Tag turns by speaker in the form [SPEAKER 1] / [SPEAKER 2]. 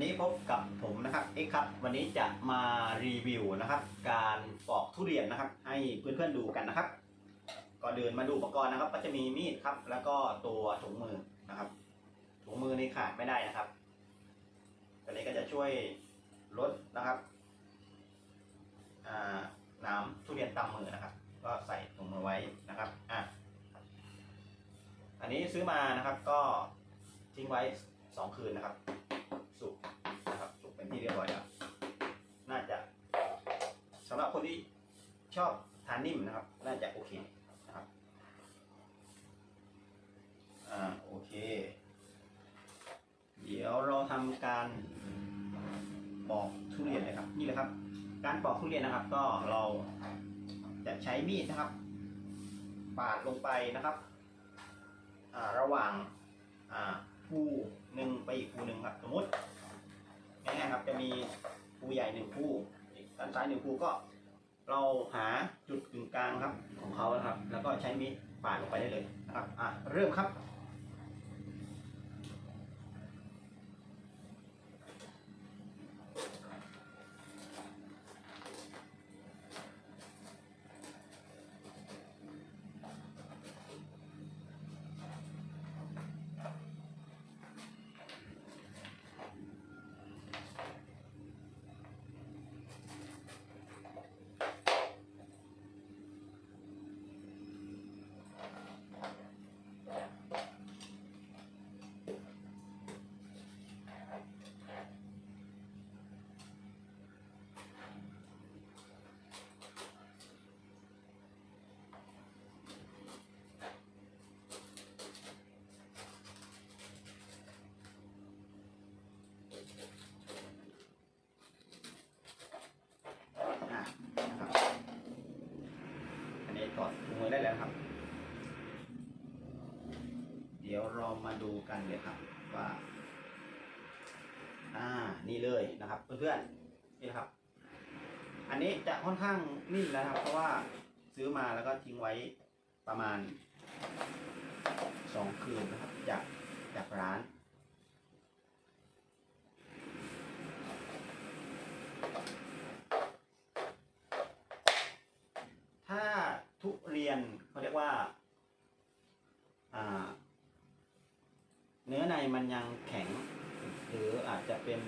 [SPEAKER 1] ันนี้พบกับผมนะครับเอ็กครับ วันนี้จะมารีวิวนะครับ การปอกทุเรียนนะครับ ให้เพื่อนๆดูกันนะครับ ก่อนเดินมาดูอุปกรณ์นะครับ ก็จะมีมีดครับ แล้วก็ตัวถุงมือนะครับ ถุงมือนี่ขาดไม่ได้นะครับตัวนี้ก็จะช่วยลดนะครับน้ำทุเรียนตำมือนะครับ ก็ใส่ถุงมือไว้นะครับอะอันนี้ซื้อมานะครับก็ทิ้งไว้สองคืนนะครับ สุกนะครับสุกเป็น ที่เรียบร้อยแล้วน่าจะสำหรับคนที่ชอบทานนิ่มนะครับ น่าจะโอเคนะครับอ่าโอเค เดี๋ยวเราทำการปอกทุเรียนเลยครับ นี่เลยครับ การปอกทุเรียนนะครับ ก็เราจะใช้มีดนะครับ ปาดลงไปนะครับอ่าระหว่างอ่าภูหนึ่งไปอีกภูหนึ่งครับ สมมติ ง่ายๆครับ จะมีภูใหญ่หนึ่งคู่ด้านซ้ายหนึ่งคู่ก็เราหาจุดกึ่งกลางครับของเขานะครับ แล้วก็ใช้มีดปาดลงไปได้เลยนะครับอะเริ่มครับ อะนะครับอันนี้ถอดถุงมือ ได้แล้วครับ เดี๋ยวเรามาดูกันเลยครับว่า อ่า นี่เลยนะครับ เพื่อนๆ นี่นะครับ อันนี้จะค่อนข้างนิ่มนะครับ เพราะว่าซื้อมาแล้วก็ทิ้งไว้ประมาณสองคืนนะครับ จากจากร้าน ถ้าทุเรี ยนเขาเรียกว่า อ่า เนื้อในมันยังแข็ง หรืออาจจะเป็น